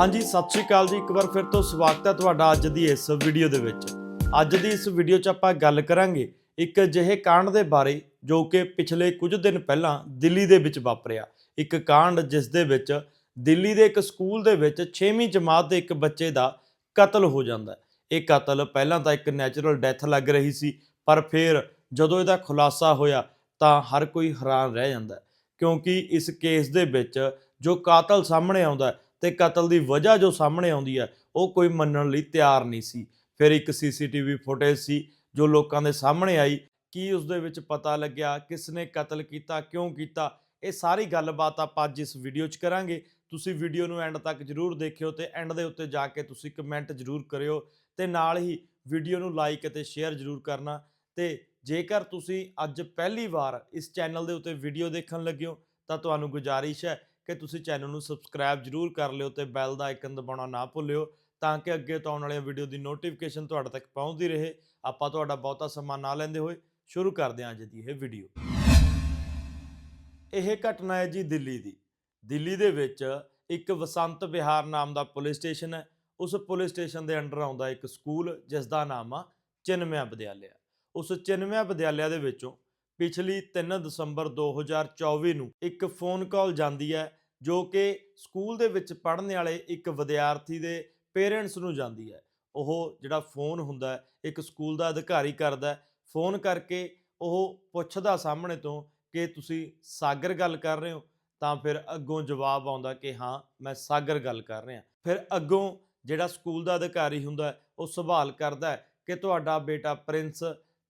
ਹਾਂਜੀ, ਸਤਿ ਸ਼੍ਰੀ ਅਕਾਲ ਜੀ। ਇੱਕ ਵਾਰ ਫਿਰ ਤੋਂ ਸਵਾਗਤ ਹੈ ਤੁਹਾਡਾ ਅੱਜ ਦੀ ਇਸ ਵੀਡੀਓ ਦੇ ਵਿੱਚ। ਅੱਜ ਦੀ ਇਸ ਵੀਡੀਓ 'ਚ ਆਪਾਂ ਗੱਲ ਕਰਾਂਗੇ ਇੱਕ ਅਜਿਹੇ ਕਾਂਡ ਦੇ ਬਾਰੇ ਜੋ ਕਿ ਪਿਛਲੇ ਕੁਝ ਦਿਨ ਪਹਿਲਾਂ ਦਿੱਲੀ ਦੇ ਵਿੱਚ ਵਾਪਰਿਆ। ਇੱਕ ਕਾਂਡ ਜਿਸ ਦੇ ਵਿੱਚ ਦਿੱਲੀ ਦੇ ਇੱਕ ਸਕੂਲ ਦੇ ਵਿੱਚ 6ਵੀਂ ਜਮਾਤ ਦੇ ਇੱਕ ਬੱਚੇ ਦਾ ਕਤਲ ਹੋ ਜਾਂਦਾ ਹੈ। ਇਹ ਕਤਲ ਪਹਿਲਾਂ ਤਾਂ ਇੱਕ ਨੈਚੁਰਲ ਡੈਥ ਲੱਗ ਰਹੀ ਸੀ, ਪਰ ਫਿਰ ਜਦੋਂ ਇਹਦਾ ਖੁਲਾਸਾ ਹੋਇਆ ਤਾਂ ਹਰ ਕੋਈ ਹੈਰਾਨ ਰਹਿ ਜਾਂਦਾ ਕਿਉਂਕਿ ਇਸ ਕੇਸ ਦੇ ਵਿੱਚ ਜੋ ਕਾਤਲ ਸਾਹਮਣੇ ਆਉਂਦਾ ਤੇ ਕਤਲ ਦੀ ਵਜ੍ਹਾ ਜੋ ਸਾਹਮਣੇ ਆਉਂਦੀ ਹੈ, ਉਹ ਕੋਈ ਮੰਨਣ ਲਈ ਤਿਆਰ ਨਹੀਂ ਸੀ। ਫਿਰ ਇੱਕ ਸੀਸੀਟੀਵੀ ਫੁਟੇਜ ਸੀ ਜੋ ਲੋਕਾਂ ਦੇ ਸਾਹਮਣੇ ਆਈ। ਕੀ ਉਸ ਦੇ ਵਿੱਚ ਪਤਾ ਲੱਗਿਆ ਕਿਸ ਨੇ ਕਤਲ ਕੀਤਾ, ਕਿਉਂ ਕੀਤਾ? ਇਹ ਸਾਰੀ ਗੱਲਬਾਤ ਆਪਾਂ ਅੱਜ ਇਸ ਵੀਡੀਓ 'ਚ ਕਰਾਂਗੇ। ਤੁਸੀਂ ਵੀਡੀਓ ਨੂੰ ਐਂਡ ਤੱਕ ਜਰੂਰ ਦੇਖਿਓ ਤੇ ਐਂਡ ਦੇ ਉੱਤੇ ਜਾ ਕੇ ਤੁਸੀਂ ਕਮੈਂਟ ਜਰੂਰ ਕਰਿਓ ਤੇ ਨਾਲ ਹੀ ਵੀਡੀਓ ਨੂੰ ਲਾਈਕ ਅਤੇ ਸ਼ੇਅਰ ਜਰੂਰ ਕਰਨਾ। ਤੇ ਜੇਕਰ ਤੁਸੀਂ ਅੱਜ ਪਹਿਲੀ ਵਾਰ ਇਸ ਚੈਨਲ ਦੇ ਉੱਤੇ ਵੀਡੀਓ ਦੇਖਣ ਲੱਗੇ ਹੋ ਤਾਂ ਤੁਹਾਨੂੰ ਗੁਜ਼ਾਰਿਸ਼ ਹੈ ਕਿ ਤੁਸੀਂ ਚੈਨਲ ਨੂੰ ਸਬਸਕ੍ਰਾਈਬ ਜਰੂਰ ਕਰ ਲਿਓ ਤੇ ਬੈਲ ਦਾ ਆਈਕਨ ਦਬਾਉਣਾ ਨਾ ਭੁੱਲਿਓ, ਤਾਂ ਕਿ ਅੱਗੇ ਤੋਂ ਆਉਣ ਵਾਲੀਆਂ ਵੀਡੀਓ ਦੀ ਨੋਟੀਫਿਕੇਸ਼ਨ ਤੁਹਾਡੇ ਤੱਕ ਪਹੁੰਚਦੀ ਰਹੇ। ਆਪਾਂ ਤੁਹਾਡਾ ਬਹੁਤਾ ਸਮਾਂ ਨਾ ਲੈਂਦੇ ਹੋਏ ਸ਼ੁਰੂ ਕਰਦੇ ਹਾਂ ਅੱਜ ਦੀ ਇਹ ਵੀਡੀਓ ਇਹ ਘਟਨਾ ਹੈ ਜੀ ਦਿੱਲੀ ਦੀ। ਦਿੱਲੀ ਦੇ ਵਿੱਚ ਇੱਕ ਵਸੰਤ ਵਿਹਾਰ ਨਾਮ ਦਾ ਪੁਲਿਸ ਸਟੇਸ਼ਨ ਹੈ। ਉਸ ਪੁਲਿਸ ਸਟੇਸ਼ਨ ਦੇ ਅੰਡਰ ਆਉਂਦਾ ਇੱਕ ਸਕੂਲ ਜਿਸ ਦਾ ਨਾਮ ਆ ਚਿਨਮਿਆ ਵਿਦਿਆਲਿਆ। ਉਸ ਚਿਨਮਿਆ ਵਿਦਿਆਲਿਆ ਦੇ ਵਿੱਚੋਂ ਪਿਛਲੀ 3 ਦਸੰਬਰ 2024 ਨੂੰ ਇੱਕ ਫੋਨ ਕਾਲ ਜਾਂਦੀ ਹੈ, ਜੋ ਕਿ ਸਕੂਲ ਦੇ ਵਿੱਚ ਪੜ੍ਹਨ ਵਾਲੇ ਇੱਕ ਵਿਦਿਆਰਥੀ ਦੇ ਪੇਰੈਂਟਸ ਨੂੰ ਜਾਂਦੀ ਹੈ। ਉਹ ਜਿਹੜਾ ਫੋਨ ਹੁੰਦਾ ਇੱਕ ਸਕੂਲ ਦਾ ਅਧਿਕਾਰੀ ਕਰਦਾ ਫੋਨ ਕਰਕੇ ਉਹ ਪੁੱਛਦਾ ਸਾਹਮਣੇ ਤੋਂ ਕਿ ਤੁਸੀਂ ਸਾਗਰ ਗੱਲ ਕਰ ਰਹੇ ਹੋ? ਤਾਂ ਫਿਰ ਅੱਗੋਂ ਜਵਾਬ ਆਉਂਦਾ ਕਿ ਹਾਂ, ਮੈਂ ਸਾਗਰ ਗੱਲ ਕਰ ਰਿਹਾ। ਫਿਰ ਅੱਗੋਂ ਜਿਹੜਾ ਸਕੂਲ ਦਾ ਅਧਿਕਾਰੀ ਹੁੰਦਾ ਉਹ ਸਵਾਲ ਕਰਦਾ ਕਿ ਤੁਹਾਡਾ ਬੇਟਾ ਪ੍ਰਿੰਸ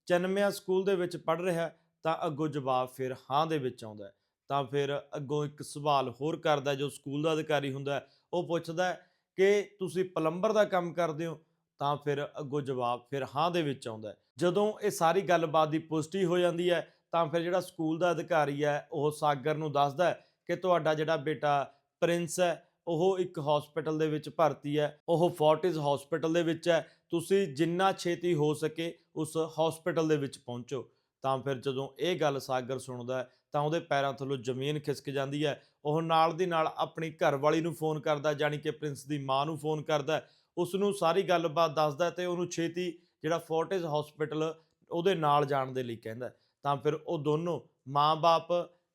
ਚਨਮਿਆ ਸਕੂਲ ਦੇ ਵਿੱਚ ਪੜ੍ਹ ਰਿਹਾ ਤਾਂ ਅੱਗੋਂ ਜਵਾਬ ਫਿਰ ਹਾਂ ਦੇ ਵਿੱਚ ਆਉਂਦਾ ਹੈ। ਤਾਂ ਫਿਰ ਅੱਗੋਂ ਇੱਕ ਸਵਾਲ ਹੋਰ ਕਰਦਾ ਜੋ ਸਕੂਲ ਦਾ ਅਧਿਕਾਰੀ ਹੁੰਦਾ ਉਹ ਪੁੱਛਦਾ ਕਿ ਤੁਸੀਂ ਪਲੰਬਰ ਦਾ ਕੰਮ ਕਰਦੇ ਹੋ? ਤਾਂ ਫਿਰ ਅੱਗੋਂ ਜਵਾਬ ਫਿਰ ਹਾਂ ਦੇ ਵਿੱਚ ਆਉਂਦਾ ਜਦੋਂ ਇਹ ਸਾਰੀ ਗੱਲਬਾਤ ਦੀ ਪੁਸ਼ਟੀ ਹੋ ਜਾਂਦੀ ਹੈ, ਤਾਂ ਫਿਰ ਜਿਹੜਾ ਸਕੂਲ ਦਾ ਅਧਿਕਾਰੀ ਹੈ, ਉਹ ਸਾਗਰ ਨੂੰ ਦੱਸਦਾ ਕਿ ਤੁਹਾਡਾ ਜਿਹੜਾ ਬੇਟਾ ਪ੍ਰਿੰਸ ਹੈ, ਉਹ ਇੱਕ ਹਸਪੀਟਲ ਦੇ ਵਿੱਚ ਭਰਤੀ ਹੈ, ਉਹ ਫੋਰਟਿਸ ਹਸਪੀਟਲ ਦੇ ਵਿੱਚ ਹੈ, ਤੁਸੀਂ ਜਿੰਨਾ ਛੇਤੀ ਹੋ ਸਕੇ ਉਸ ਹਸਪੀਟਲ ਦੇ ਵਿੱਚ ਪਹੁੰਚੋ। ਤਾਂ ਫਿਰ ਜਦੋਂ ਇਹ ਗੱਲ ਸਾਗਰ ਸੁਣਦਾ ਤਾਂ ਉਹਦੇ ਪੈਰਾਂ ਥੱਲੋਂ ਜ਼ਮੀਨ ਖਿਸਕ ਜਾਂਦੀ ਹੈ। ਉਹ ਨਾਲ ਦੀ ਨਾਲ ਆਪਣੀ ਘਰਵਾਲੀ ਨੂੰ ਫੋਨ ਕਰਦਾ ਜਾਨੀ ਕਿ ਪ੍ਰਿੰਸ ਦੀ ਮਾਂ ਨੂੰ ਫੋਨ ਕਰਦਾ ਹੈ, ਉਸ ਨੂੰ ਸਾਰੀ ਗੱਲਬਾਤ ਦੱਸਦਾ ਹੈ ਤੇ ਉਹਨੂੰ ਛੇਤੀ ਜਿਹੜਾ ਫੋਰਟਿਸ ਹਸਪੀਟਲ ਉਹਦੇ ਨਾਲ ਜਾਣ ਦੇ ਲਈ ਕਹਿੰਦਾ ਤਾਂ ਫਿਰ ਉਹ ਦੋਨੋਂ ਮਾਂ-ਬਾਪ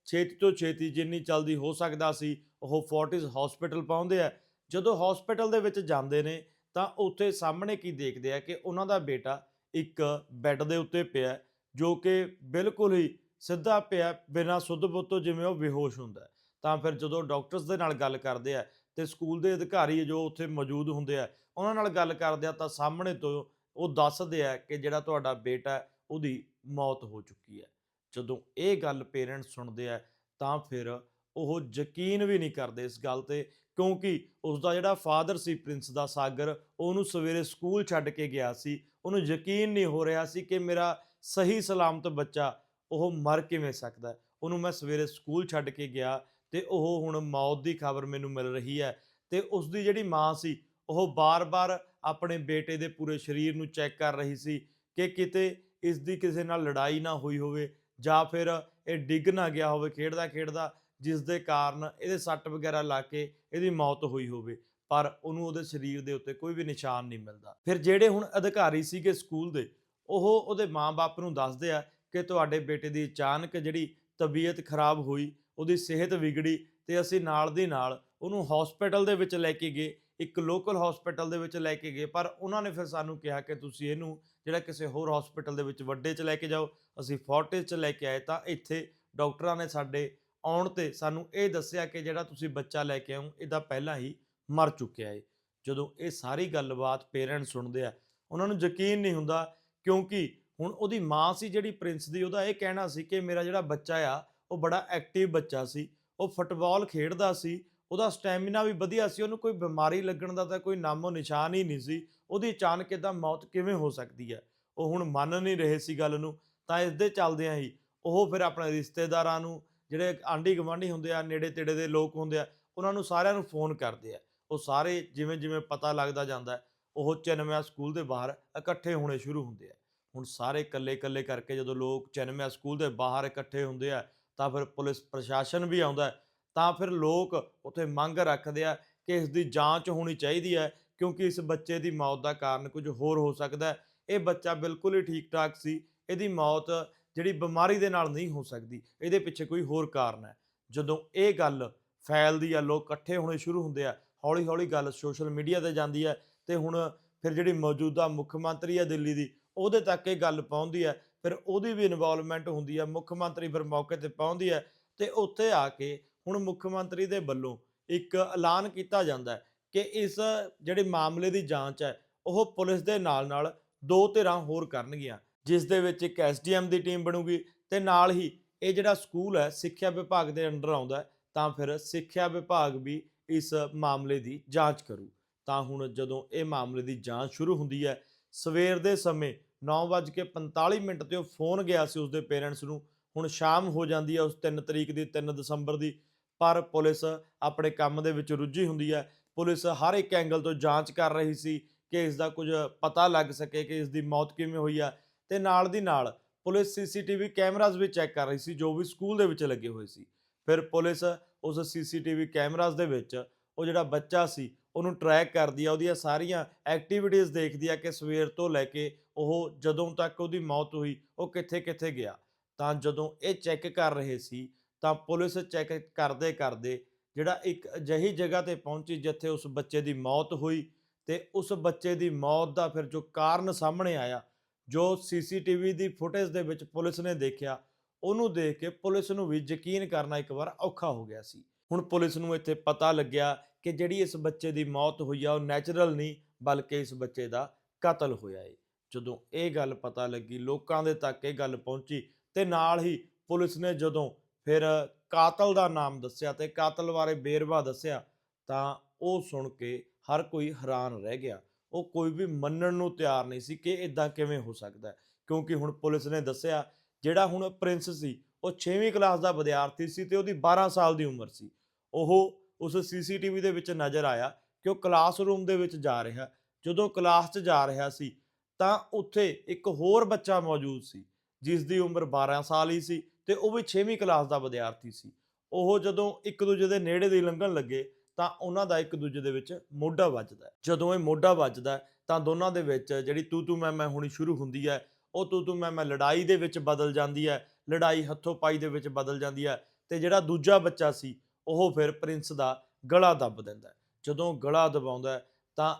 ਛੇਤੀ ਤੋਂ ਛੇਤੀ ਜਿੰਨੀ ਜਲਦੀ ਹੋ ਸਕਦਾ ਸੀ ਉਹ ਫੋਰਟਿਸ ਹਸਪੀਟਲ ਪਹੁੰਚਦੇ ਆ ਜਦੋਂ ਹਸਪੀਟਲ ਦੇ ਵਿੱਚ ਜਾਂਦੇ ਨੇ ਤਾਂ ਉੱਥੇ ਸਾਹਮਣੇ ਕੀ ਦੇਖਦੇ ਆ ਕਿ ਉਹਨਾਂ ਦਾ ਬੇਟਾ ਇੱਕ ਬੈੱਡ ਦੇ ਉੱਤੇ ਪਿਆ ਜੋ ਕਿ ਬਿਲਕੁਲ ਹੀ ਸਿੱਧਾ ਪਿਆ ਬਿਨਾਂ ਸੁੱਧ ਬੁੱਧ ਤੋਂ ਜਿਵੇਂ ਉਹ ਬੇਹੋਸ਼ ਹੁੰਦਾ ਤਾਂ ਫਿਰ ਜਦੋਂ ਡਾਕਟਰਸ ਦੇ ਨਾਲ ਗੱਲ ਕਰਦੇ ਆ ਤੇ ਸਕੂਲ ਦੇ ਅਧਿਕਾਰੀ ਜੋ ਉੱਥੇ ਮੌਜੂਦ ਹੁੰਦੇ ਆ, ਉਹਨਾਂ ਨਾਲ ਗੱਲ ਕਰਦੇ ਆ ਤਾਂ ਸਾਹਮਣੇ ਤੋਂ ਉਹ ਦੱਸਦੇ ਆ ਕਿ ਜਿਹੜਾ ਤੁਹਾਡਾ ਬੇਟਾ ਉਹਦੀ ਮੌਤ ਹੋ ਚੁੱਕੀ ਹੈ। ਜਦੋਂ ਇਹ ਗੱਲ ਪੇਰੈਂਟਸ ਸੁਣਦੇ ਆ ਤਾਂ ਫਿਰ ਉਹ ਯਕੀਨ ਵੀ ਨਹੀਂ ਕਰਦੇ ਇਸ ਗੱਲ ਤੇ, ਕਿਉਂਕਿ ਉਸ ਦਾ ਜਿਹੜਾ ਫਾਦਰ ਸੀ ਪ੍ਰਿੰਸ ਦਾ ਸਾਗਰ, ਉਹਨੂੰ ਸਵੇਰੇ ਸਕੂਲ ਛੱਡ ਕੇ ਗਿਆ ਸੀ। ਉਹਨੂੰ ਯਕੀਨ ਨਹੀਂ ਹੋ ਰਿਹਾ ਸੀ ਕਿ ਮੇਰਾ ਸਹੀ ਸਲਾਮਤ ਬੱਚਾ ਉਹ ਮਰ ਕਿਵੇਂ ਸਕਦਾ ਉਹਨੂੰ ਮੈਂ ਸਵੇਰੇ ਸਕੂਲ ਛੱਡ ਕੇ ਗਿਆ ਤੇ ਉਹ ਹੁਣ ਮੌਤ ਦੀ ਖਬਰ ਮੈਨੂੰ ਮਿਲ ਰਹੀ ਹੈ ਤੇ ਉਸ ਦੀ ਜਿਹੜੀ ਮਾਂ ਸੀ, ਉਹ ਬਾਰ-ਬਾਰ ਆਪਣੇ ਬੇਟੇ ਦੇ ਪੂਰੇ ਸਰੀਰ ਨੂੰ ਚੈੱਕ ਕਰ ਰਹੀ ਸੀ ਕਿ ਕਿਤੇ ਇਸ ਦੀ ਕਿਸੇ ਨਾਲ ਲੜਾਈ ਨਾ ਹੋਈ ਹੋਵੇ ਜਾਂ ਫਿਰ ਇਹ ਡਿੱਗ ਨਾ ਗਿਆ ਹੋਵੇ ਖੇਡਦਾ ਖੇਡਦਾ ਜਿਸ ਦੇ ਕਾਰਨ ਇਹਦੇ ਸੱਟ ਵਗੈਰਾ ਲਾ ਕੇ ਇਹਦੀ ਮੌਤ ਹੋਈ ਹੋਵੇ, ਪਰ ਉਹਨੂੰ ਉਹਦੇ ਸਰੀਰ ਦੇ ਉੱਤੇ ਕੋਈ ਵੀ ਨਿਸ਼ਾਨ ਨਹੀਂ ਮਿਲਦਾ। ਫਿਰ ਜਿਹੜੇ ਹੁਣ ਅਧਿਕਾਰੀ ਸੀਗੇ ਸਕੂਲ ਦੇ ਉਹ ਉਹਦੇ ਮਾਂ-ਬਾਪ ਨੂੰ ਦੱਸਦੇ ਆ ਕਿ ਤੁਹਾਡੇ ਬੇਟੇ ਦੀ ਅਚਾਨਕ ਜਿਹੜੀ ਤਬੀਅਤ ਖਰਾਬ ਹੋਈ, ਉਹਦੀ ਸਿਹਤ ਵਿਗੜੀ ਤੇ ਅਸੀਂ ਨਾਲ ਦੀ ਨਾਲ ਉਹਨੂੰ ਹਸਪੀਟਲ ਦੇ ਵਿੱਚ ਲੈ ਕੇ ਗਏ, ਇੱਕ ਲੋਕਲ ਹਸਪੀਟਲ ਦੇ ਵਿੱਚ ਲੈ ਕੇ ਗਏ, ਪਰ ਉਹਨਾਂ ਨੇ ਫਿਰ ਸਾਨੂੰ ਕਿਹਾ ਕਿ ਤੁਸੀਂ ਇਹਨੂੰ ਜਿਹੜਾ ਕਿਸੇ ਹੋਰ ਹਸਪੀਟਲ ਦੇ ਵਿੱਚ ਵੱਡੇ 'ਚ ਲੈ ਕੇ ਜਾਓ, ਅਸੀਂ ਫੋਰਟਿਸ 'ਚ ਲੈ ਕੇ ਆਏ ਤਾਂ ਇੱਥੇ ਡਾਕਟਰਾਂ ਨੇ ਸਾਡੇ ਆਉਣ ਤੇ ਸਾਨੂੰ ਇਹ ਦੱਸਿਆ ਕਿ ਜਿਹੜਾ ਤੁਸੀਂ ਬੱਚਾ ਲੈ ਕੇ ਆਉਂ ਇਹਦਾ ਪਹਿਲਾਂ ਹੀ ਮਰ ਚੁੱਕਿਆ ਹੈ ਜਦੋਂ ਇਹ ਸਾਰੀ ਗੱਲਬਾਤ ਪੇਰੈਂਟਸ ਸੁਣਦੇ ਆ, ਉਹਨਾਂ ਨੂੰ ਯਕੀਨ ਨਹੀਂ ਹੁੰਦਾ ਕਿਉਂਕਿ ਹੁਣ ਉਹਦੀ ਮਾਂ ਸੀ ਜਿਹੜੀ ਪ੍ਰਿੰਸ ਦੀ, ਉਹਦਾ ਇਹ ਕਹਿਣਾ ਸੀ ਕਿ ਮੇਰਾ ਜਿਹੜਾ ਬੱਚਾ ਆ, ਉਹ ਬੜਾ ਐਕਟਿਵ ਬੱਚਾ ਸੀ, ਉਹ ਫੁੱਟਬਾਲ ਖੇਡਦਾ ਸੀ, ਉਹਦਾ ਸਟੈਮਿਨਾ ਵੀ ਵਧੀਆ ਸੀ, ਉਹਨੂੰ ਕੋਈ ਬਿਮਾਰੀ ਲੱਗਣ ਦਾ ਤਾਂ ਕੋਈ ਨਾਮੋ ਨਿਸ਼ਾਨ ਹੀ ਨਹੀਂ ਸੀ, ਉਹਦੀ ਅਚਾਨਕ ਇਦਾਂ ਮੌਤ ਕਿਵੇਂ ਹੋ ਸਕਦੀ ਹੈ? ਉਹ ਹੁਣ ਮੰਨ ਨਹੀਂ ਰਹੇ ਸੀ ਗੱਲ ਨੂੰ, ਤਾਂ ਇਸ ਦੇ ਚੱਲਦਿਆਂ ਹੀ ਉਹ ਫਿਰ ਆਪਣੇ ਰਿਸ਼ਤੇਦਾਰਾਂ ਨੂੰ, ਜਿਹੜੇ ਆਂਢੀ ਗੁਆਂਢੀ ਹੁੰਦੇ ਆ ਨੇੜੇ ਤੇੜੇ ਦੇ ਲੋਕ ਹੁੰਦੇ ਆ, ਉਹਨਾਂ ਨੂੰ ਸਾਰਿਆਂ ਨੂੰ ਫੋਨ ਕਰਦੇ ਆ। ਉਹ ਸਾਰੇ ਜਿਵੇਂ ਜਿਵੇਂ ਪਤਾ ਲੱਗਦਾ ਜਾਂਦਾ ਉਹ ਚਿਨਮਿਆ ਸਕੂਲ ਦੇ ਬਾਹਰ ਇਕੱਠੇ ਹੋਣੇ ਸ਼ੁਰੂ ਹੁੰਦੇ ਆ। ਹੁਣ ਸਾਰੇ ਇਕੱਲੇ ਇਕੱਲੇ ਕਰਕੇ ਜਦੋਂ ਲੋਕ ਚਿਨਮਿਆ ਸਕੂਲ ਦੇ ਬਾਹਰ ਇਕੱਠੇ ਹੁੰਦੇ ਆ, ਤਾਂ ਫਿਰ ਪੁਲਿਸ ਪ੍ਰਸ਼ਾਸਨ ਵੀ ਆਉਂਦਾ ਤਾਂ ਫਿਰ ਲੋਕ ਉੱਥੇ ਮੰਗ ਰੱਖਦੇ ਆ ਕਿ ਇਸ ਦੀ ਜਾਂਚ ਹੋਣੀ ਚਾਹੀਦੀ ਹੈ, ਕਿਉਂਕਿ ਇਸ ਬੱਚੇ ਦੀ ਮੌਤ ਦਾ ਕਾਰਨ ਕੁਝ ਹੋਰ ਹੋ ਸਕਦਾ ਹੈ। ਇਹ ਬੱਚਾ ਬਿਲਕੁਲ ਹੀ ਠੀਕ ਠਾਕ ਸੀ, ਇਹਦੀ ਮੌਤ ਜਿਹੜੀ ਬਿਮਾਰੀ ਦੇ ਨਾਲ ਨਹੀਂ ਹੋ ਸਕਦੀ, ਇਹਦੇ ਪਿੱਛੇ ਕੋਈ ਹੋਰ ਕਾਰਨ ਹੈ। ਜਦੋਂ ਇਹ ਗੱਲ ਫੈਲਦੀ ਆ, ਲੋਕ ਇਕੱਠੇ ਹੋਣੇ ਸ਼ੁਰੂ ਹੁੰਦੇ ਆ ਹੌਲੀ ਹੌਲੀ ਗੱਲ ਸੋਸ਼ਲ ਮੀਡੀਆ ਤੇ ਜਾਂਦੀ ਹੈ ਤੇ ਹੁਣ ਫਿਰ ਜਿਹੜੀ ਮੌਜੂਦਾ ਮੁੱਖ ਮੰਤਰੀ ਹੈ ਦਿੱਲੀ ਦੀ, ਉਹਦੇ ਤੱਕ ਇਹ ਗੱਲ ਪਹੁੰਚਦੀ ਹੈ, ਫਿਰ ਉਹਦੀ ਵੀ ਇਨਵੋਲਵਮੈਂਟ ਹੁੰਦੀ ਹੈ, ਮੁੱਖ ਮੰਤਰੀ ਫਿਰ ਮੌਕੇ ਤੇ ਪਹੁੰਚਦੀ ਹੈ ਤੇ ਉੱਥੇ ਆ ਕੇ ਹੁਣ ਮੁੱਖ ਮੰਤਰੀ ਦੇ ਵੱਲੋਂ ਇੱਕ ਐਲਾਨ ਕੀਤਾ ਜਾਂਦਾ ਕਿ ਇਸ ਜਿਹੜੇ ਮਾਮਲੇ ਦੀ ਜਾਂਚ ਹੈ, ਉਹ ਪੁਲਿਸ ਦੇ ਨਾਲ ਨਾਲ ਦੋ ਧਿਰਾਂ ਹੋਰ ਕਰਨਗੀਆਂ, ਜਿਸ ਦੇ ਵਿੱਚ ਇੱਕ ਐਸਡੀਐਮ ਦੀ ਟੀਮ ਬਣੂਗੀ ਤੇ ਨਾਲ ਹੀ ਇਹ ਜਿਹੜਾ ਸਕੂਲ ਹੈ, ਸਿੱਖਿਆ ਵਿਭਾਗ ਦੇ ਅੰਡਰ ਆਉਂਦਾ ਤਾਂ ਫਿਰ ਸਿੱਖਿਆ ਵਿਭਾਗ ਵੀ ਇਸ ਮਾਮਲੇ ਦੀ ਜਾਂਚ ਕਰੂ। ਤਾਂ ਹੁਣ ਜਦੋਂ ਇਹ ਮਾਮਲੇ ਦੀ ਜਾਂਚ ਸ਼ੁਰੂ ਹੁੰਦੀ ਹੈ, ਸਵੇਰ ਦੇ ਸਮੇਂ 9:45 ਮਿੰਟ ਤੇ ਉਹ ਫੋਨ ਗਿਆ ਸੀ ਉਸਦੇ ਪੇਰੈਂਟਸ ਨੂੰ। ਹੁਣ ਸ਼ਾਮ ਹੋ ਜਾਂਦੀ ਹੈ, ਉਸ 3 ਤਰੀਕ ਦੀ 3 ਦਸੰਬਰ ਦੀ, ਪਰ ਪੁਲਿਸ ਆਪਣੇ ਕੰਮ ਦੇ ਵਿੱਚ ਰੁੱਝੀ ਹੁੰਦੀ ਹੈ। ਪੁਲਿਸ ਹਰ ਇੱਕ ਐਂਗਲ ਤੋਂ ਜਾਂਚ ਕਰ ਰਹੀ ਸੀ ਕਿ ਇਸ ਦਾ ਕੁਝ ਪਤਾ ਲੱਗ ਸਕੇ ਕਿ ਇਸ ਦੀ ਮੌਤ ਕਿਵੇਂ ਹੋਈ ਆ ਤੇ ਨਾਲ ਦੀ ਨਾਲ ਪੁਲਿਸ ਸੀਸੀਟੀਵੀ ਕੈਮਰਾਜ਼ ਵੀ ਚੈੱਕ ਕਰ ਰਹੀ ਸੀ, ਜੋ ਵੀ ਸਕੂਲ ਦੇ ਵਿੱਚ ਲੱਗੇ ਹੋਏ ਸੀ। ਫਿਰ ਪੁਲਿਸ ਉਸ ਸੀਸੀਟੀਵੀ ਕੈਮਰਾਜ਼ ਦੇ ਵਿੱਚ ਉਹ ਜਿਹੜਾ ਬੱਚਾ ਸੀ ਉਹਨੂੰ ਟਰੈਕ ਕਰਦੀ ਆ, ਉਹਦੀਆਂ ਸਾਰੀਆਂ ਐਕਟੀਵਿਟੀਜ਼ ਦੇਖਦੀ ਆ ਕਿ ਸਵੇਰ ਤੋਂ ਲੈ ਕੇ ਉਹ ਜਦੋਂ ਤੱਕ ਉਹਦੀ ਮੌਤ ਹੋਈ, ਉਹ ਕਿੱਥੇ ਕਿੱਥੇ ਗਿਆ। ਤਾਂ ਜਦੋਂ ਇਹ ਚੈੱਕ ਕਰ ਰਹੇ ਸੀ, ਤਾਂ ਪੁਲਿਸ ਚੈੱਕ ਕਰਦੇ ਕਰਦੇ ਜਿਹੜਾ ਇੱਕ ਅਜਿਹੀ ਜਗ੍ਹਾ ਤੇ ਪਹੁੰਚੀ ਜਿੱਥੇ ਉਸ ਬੱਚੇ ਦੀ ਮੌਤ ਹੋਈ ਤੇ ਉਸ ਬੱਚੇ ਦੀ ਮੌਤ ਦਾ ਫਿਰ ਜੋ ਕਾਰਨ ਸਾਹਮਣੇ ਆਇਆ, ਜੋ ਸੀਸੀਟੀਵੀ ਦੀ ਫੁਟੇਜ ਦੇ ਵਿੱਚ ਪੁਲਿਸ ਨੇ ਦੇਖਿਆ, ਉਹਨੂੰ ਦੇਖ ਕੇ ਪੁਲਿਸ ਨੂੰ ਵੀ ਯਕੀਨ ਕਰਨਾ ਇੱਕ ਵਾਰ ਔਖਾ ਹੋ ਗਿਆ ਸੀ। ਹੁਣ ਪੁਲਿਸ ਨੂੰ ਇੱਥੇ ਪਤਾ ਲੱਗਿਆ ਕਿ ਜਿਹੜੀ ਇਸ ਬੱਚੇ ਦੀ ਮੌਤ ਹੋਈ ਆ, ਉਹ ਨੈਚੁਰਲ ਨਹੀਂ, ਬਲਕਿ ਇਸ ਬੱਚੇ ਦਾ ਕਤਲ ਹੋਇਆ ਏ। ਜਦੋਂ ਇਹ ਗੱਲ ਪਤਾ ਲੱਗੀ, ਲੋਕਾਂ ਦੇ ਤੱਕ ਇਹ ਗੱਲ ਪਹੁੰਚੀ, ਤੇ ਨਾਲ ਹੀ ਪੁਲਿਸ ਨੇ ਜਦੋਂ ਫਿਰ ਕਾਤਲ ਦਾ ਨਾਮ ਦੱਸਿਆ ਤੇ ਕਾਤਲ ਬਾਰੇ ਬੇਰਵਾ ਦੱਸਿਆ, ਤਾਂ ਉਹ ਸੁਣ ਕੇ ਹਰ ਕੋਈ ਹੈਰਾਨ ਰਹਿ ਗਿਆ। ਉਹ ਕੋਈ ਵੀ ਮੰਨਣ ਨੂੰ ਤਿਆਰ ਨਹੀਂ ਸੀ ਕਿ ਇਦਾਂ ਕਿਵੇਂ ਹੋ ਸਕਦਾ ਕਿਉਂਕਿ ਹੁਣ ਪੁਲਿਸ ਨੇ ਦੱਸਿਆ, ਜਿਹੜਾ ਹੁਣ ਪ੍ਰਿੰਸ ਸੀ, ਉਹ 6ਵੀਂ ਕਲਾਸ ਦਾ ਵਿਦਿਆਰਥੀ ਸੀ ਤੇ ਉਹਦੀ 12 ਸਾਲ ਦੀ ਉਮਰ ਸੀ। ਉਹ ਉਸ ਸੀਸੀਟੀਵੀ ਦੇ ਵਿੱਚ ਨਜ਼ਰ ਆਇਆ ਕਿ ਉਹ ਕਲਾਸਰੂਮ ਦੇ ਵਿੱਚ ਜਾ ਰਿਹਾ। ਜਦੋਂ ਕਲਾਸ 'ਚ ਜਾ ਰਿਹਾ ਸੀ, ਤਾਂ ਉੱਥੇ ਇੱਕ ਹੋਰ ਬੱਚਾ ਮੌਜੂਦ ਸੀ ਜਿਸ ਦੀ ਉਮਰ 12 ਸਾਲ ਹੀ ਸੀ ਤੇ ਉਹ ਵੀ 6ਵੀਂ ਕਲਾਸ ਦਾ ਵਿਦਿਆਰਥੀ ਸੀ। ਉਹ ਜਦੋਂ ਇੱਕ ਦੂਜੇ ਦੇ ਨੇੜੇ ਦੀ ਲੰਘਣ ਲੱਗੇ, ਤਾਂ ਉਹਨਾਂ ਦਾ ਇੱਕ ਦੂਜੇ ਦੇ ਵਿੱਚ ਮੋਢਾ ਵੱਜਦਾ। ਜਦੋਂ ਇਹ ਮੋਢਾ ਵੱਜਦਾ, ਤਾਂ ਦੋਨਾਂ ਦੇ ਵਿੱਚ ਜਿਹੜੀ ਤੂ ਤੂ ਮੈਂ ਮੈਂ ਹੋਣੀ ਸ਼ੁਰੂ ਹੁੰਦੀ ਹੈ, ਉਹ ਤੂ ਤੂ ਮੈਂ ਮੈਂ ਲੜਾਈ ਦੇ ਵਿੱਚ ਬਦਲ ਜਾਂਦੀ ਹੈ, ਲੜਾਈ ਹੱਥੋਂ ਪਾਈ ਦੇ ਵਿੱਚ ਬਦਲ ਜਾਂਦੀ ਹੈ ਤੇ ਜਿਹੜਾ ਦੂਜਾ ਬੱਚਾ ਸੀ ਉਹ ਫਿਰ ਪ੍ਰਿੰਸ ਦਾ ਗਲਾ ਦੱਬ ਦਿੰਦਾ ਜਦੋਂ ਗਲਾ ਦਬਾਉਂਦਾ ਤਾਂ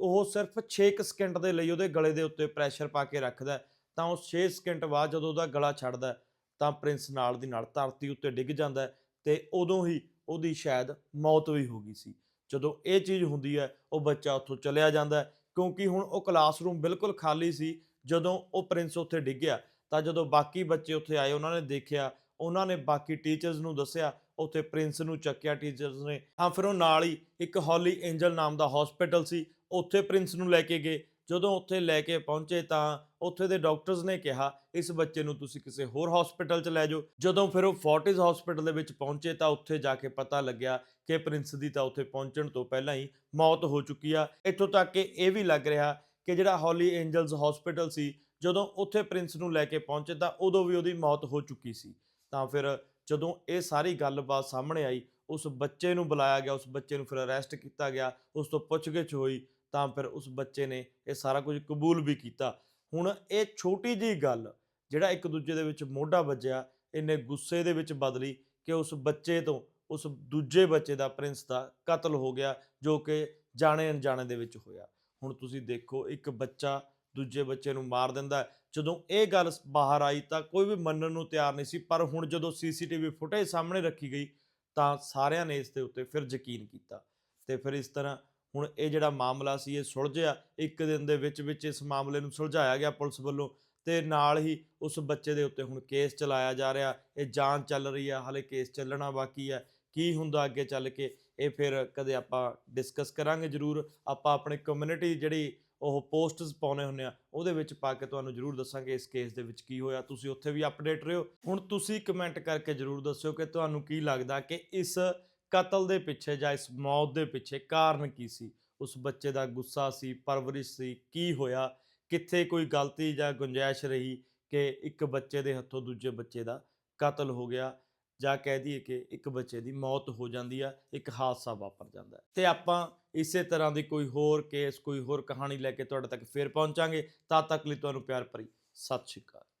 ਉਹ ਸਿਰਫ 6 ਸਕਿੰਟ ਦੇ ਲਈ ਉਹਦੇ ਗਲੇ ਦੇ ਉੱਤੇ ਪ੍ਰੈਸ਼ਰ ਪਾ ਕੇ ਰੱਖਦਾ ਤਾਂ ਉਹ 6 ਸਕਿੰਟ ਬਾਅਦ ਜਦੋਂ ਉਹਦਾ ਗਲਾ ਛੱਡਦਾ ਤਾਂ ਪ੍ਰਿੰਸ ਨਾਲ ਦੀ ਨਾਲ ਧਰਤੀ ਉੱਤੇ ਡਿੱਗ ਜਾਂਦਾ ਹੈ ਤੇ ਉਦੋਂ ਹੀ ਉਹਦੀ ਸ਼ਾਇਦ ਮੌਤ ਵੀ ਹੋ ਗਈ ਸੀ। ਜਦੋਂ ਇਹ ਚੀਜ਼ ਹੁੰਦੀ ਹੈ, ਉਹ ਬੱਚਾ ਉੱਥੋਂ ਚਲਿਆ ਜਾਂਦਾ ਕਿਉਂਕਿ ਹੁਣ ਉਹ ਕਲਾਸਰੂਮ ਬਿਲਕੁਲ ਖਾਲੀ ਸੀ। ਜਦੋਂ ਉਹ ਪ੍ਰਿੰਸ ਉੱਥੇ ਡਿੱਗਿਆ, ਤਾਂ ਜਦੋਂ ਬਾਕੀ ਬੱਚੇ ਉੱਥੇ ਆਏ, ਉਹਨਾਂ ਨੇ ਦੇਖਿਆ, ਉਹਨਾਂ ਨੇ ਬਾਕੀ ਟੀਚਰਸ ਨੂੰ ਦੱਸਿਆ ਉੱਥੇ ਪ੍ਰਿੰਸ ਨੂੰ ਚੱਕਿਆ ਟੀਚਰਸ ਨੇ। ਤਾਂ ਫਿਰ ਉਹ ਨਾਲ ਹੀ ਇੱਕ ਹੌਲੀ ਐਂਜਲ ਨਾਮ ਦਾ ਹਸਪੀਟਲ ਸੀ। ਉੱਥੇ ਪ੍ਰਿੰਸ ਨੂੰ ਲੈ ਕੇ ਗਏ। ਜਦੋਂ ਉੱਥੇ ਲੈ ਕੇ ਪਹੁੰਚੇ ਤਾਂ ਉੱਥੇ ਦੇ ਡਾਕਟਰਸ ਨੇ ਕਿਹਾ, ਇਸ ਬੱਚੇ ਨੂੰ ਤੁਸੀਂ ਕਿਸੇ ਹੋਰ ਹਸਪੀਟਲ 'ਚ ਲੈ ਜਾਓ। ਜਦੋਂ ਫਿਰ ਉਹ ਫੋਰਟਿਸ ਹਸਪੀਟਲ ਦੇ ਵਿੱਚ ਪਹੁੰਚੇ ਤਾਂ ਉੱਥੇ ਜਾ ਕੇ ਪਤਾ ਲੱਗਿਆ ਕਿ ਪ੍ਰਿੰਸ ਦੀ ਤਾਂ ਉੱਥੇ ਪਹੁੰਚਣ ਤੋਂ ਪਹਿਲਾਂ ਹੀ ਮੌਤ ਹੋ ਚੁੱਕੀ ਆ। ਇੱਥੋਂ ਤੱਕ ਕਿ ਇਹ ਵੀ ਲੱਗ ਰਿਹਾ ਕਿ ਜਿਹੜਾ ਹੌਲੀ ਐਂਜਲਸ ਹਸਪੀਟਲ ਸੀ, ਜਦੋਂ ਉੱਥੇ ਪ੍ਰਿੰਸ ਨੂੰ ਲੈ ਕੇ ਪਹੁੰਚੇ ਤਾਂ ਉਦੋਂ ਵੀ ਉਹਦੀ ਮੌਤ ਹੋ ਚੁੱਕੀ ਸੀ। ਤਾਂ ਫਿਰ ਜਦੋਂ ਇਹ ਸਾਰੀ ਗੱਲਬਾਤ ਸਾਹਮਣੇ ਆਈ, ਉਸ ਬੱਚੇ ਨੂੰ ਬੁਲਾਇਆ ਗਿਆ, ਉਸ ਬੱਚੇ ਨੂੰ ਫਿਰ ਅਰੈਸਟ ਕੀਤਾ ਗਿਆ, ਉਸ ਤੋਂ ਪੁੱਛਗਿੱਛ ਹੋਈ, ਤਾਂ ਫਿਰ ਉਸ ਬੱਚੇ ਨੇ ਇਹ ਸਾਰਾ ਕੁਝ ਕਬੂਲ ਵੀ ਕੀਤਾ। ਹੁਣ ਇਹ ਛੋਟੀ ਜੀ ਗੱਲ, ਜਿਹੜਾ ਇੱਕ ਦੂਜੇ ਦੇ ਵਿੱਚ ਮੋਢਾ ਵੱਜਿਆ, ਇਹਨੇ ਗੁੱਸੇ ਦੇ ਵਿੱਚ ਬਦਲੀ ਕਿ ਉਸ ਬੱਚੇ ਤੋਂ, ਉਸ ਦੂਜੇ ਬੱਚੇ ਦਾ ਪ੍ਰਿੰਸ ਦਾ ਕਤਲ ਹੋ ਗਿਆ, ਜੋ ਕਿ ਜਾਣੇ ਅਣਜਾਣੇ ਦੇ ਵਿੱਚ ਹੋਇਆ। ਹੁਣ ਤੁਸੀਂ ਦੇਖੋ, ਇੱਕ ਬੱਚਾ ਦੂਜੇ ਬੱਚੇ ਨੂੰ ਮਾਰ ਦਿੰਦਾ ਜਦੋਂ ਇਹ ਗੱਲ ਬਾਹਰ ਆਈ ਤਾਂ ਕੋਈ ਵੀ ਮੰਨਣ ਨੂੰ ਤਿਆਰ ਨਹੀਂ ਸੀ, ਪਰ ਹੁਣ ਜਦੋਂ ਸੀਸੀਟੀਵੀ ਫੁਟੇਜ ਸਾਹਮਣੇ ਰੱਖੀ ਗਈ ਤਾਂ ਸਾਰਿਆਂ ਨੇ ਇਸ ਦੇ ਉੱਤੇ ਫਿਰ ਯਕੀਨ ਕੀਤਾ ਤੇ ਫਿਰ ਇਸ ਤਰ੍ਹਾਂ ਹੁਣ ਇਹ ਜਿਹੜਾ ਮਾਮਲਾ ਸੀ, ਇਹ ਸੁਲਝਿਆ ਇੱਕ ਦਿਨ ਦੇ ਵਿੱਚ ਵਿੱਚ ਇਸ ਮਾਮਲੇ ਨੂੰ ਸੁਲਝਾਇਆ ਗਿਆ ਪੁਲਿਸ ਵੱਲੋਂ ਤੇ ਨਾਲ ਹੀ ਉਸ ਬੱਚੇ ਦੇ ਉੱਤੇ ਹੁਣ ਕੇਸ ਚਲਾਇਆ ਜਾ ਰਿਹਾ। ਇਹ ਜਾਂਚ ਚੱਲ ਰਹੀ ਹੈ, ਹਾਲੇ ਕੇਸ ਚੱਲਣਾ ਬਾਕੀ ਹੈ। ਕੀ ਹੁੰਦਾ ਅੱਗੇ ਚੱਲ ਕੇ, ਇਹ ਫਿਰ ਕਦੇ ਆਪਾਂ ਡਿਸਕਸ ਕਰਾਂਗੇ ਜਰੂਰ। ਆਪਾਂ ਆਪਣੇ ਕਮਿਊਨਿਟੀ ਜਿਹੜੀ ਉਹ ਪੋਸਟਸ ਪਾਉਨੇ ਹੁੰਨੇ ਆ, ਉਹਦੇ ਵਿੱਚ ਪਾ ਕੇ ਤੁਹਾਨੂੰ ਜਰੂਰ ਦੱਸਾਂਗੇ ਇਸ ਕੇਸ ਦੇ ਵਿੱਚ ਕੀ ਹੋਇਆ। ਤੁਸੀਂ ਉੱਥੇ ਵੀ ਅਪਡੇਟ ਰਹੋ ਹੁਣ ਤੁਸੀਂ ਕਮੈਂਟ ਕਰਕੇ ਜਰੂਰ ਦੱਸਿਓ ਕਿ ਤੁਹਾਨੂੰ ਕੀ ਲੱਗਦਾ ਕਿ ਇਸ ਕਤਲ ਦੇ ਪਿੱਛੇ ਜਾਂ ਇਸ ਮੌਤ ਦੇ ਪਿੱਛੇ ਕਾਰਨ ਕੀ ਸੀ? ਉਸ ਬੱਚੇ ਦਾ ਗੁੱਸਾ ਸੀ, ਪਰਵਰਿਸ਼ ਸੀ, ਕੀ ਹੋਇਆ? ਕਿੱਥੇ ਕੋਈ ਗਲਤੀ ਜਾਂ ਗੁੰਜਾਇਸ਼ ਰਹੀ ਕਿ ਇੱਕ ਬੱਚੇ ਦੇ ਹੱਥੋਂ ਦੂਜੇ ਬੱਚੇ ਦਾ ਕਤਲ ਹੋ ਗਿਆ ਜਾਂ ਕਹਿ ਦਈਏ ਕਿ ਇੱਕ ਬੱਚੇ ਦੀ ਮੌਤ ਹੋ ਜਾਂਦੀ ਆ, ਇੱਕ ਹਾਦਸਾ ਵਾਪਰ ਜਾਂਦਾ ਹੈ। ਤੇ ਆਪਾਂ ਇਸੇ ਤਰ੍ਹਾਂ ਦੀ ਕੋਈ ਹੋਰ ਕੇਸ ਕੋਈ ਹੋਰ ਕਹਾਣੀ ਲੈ ਕੇ ਤੁਹਾਡੇ ਤੱਕ ਫੇਰ ਪਹੁੰਚਾਂਗੇ। ਤਦ ਤੱਕ ਲਈ ਤੁਹਾਨੂੰ ਪਿਆਰ ਭਰੀ ਸਤਿ ਸ਼੍ਰੀ ਅਕਾਲ।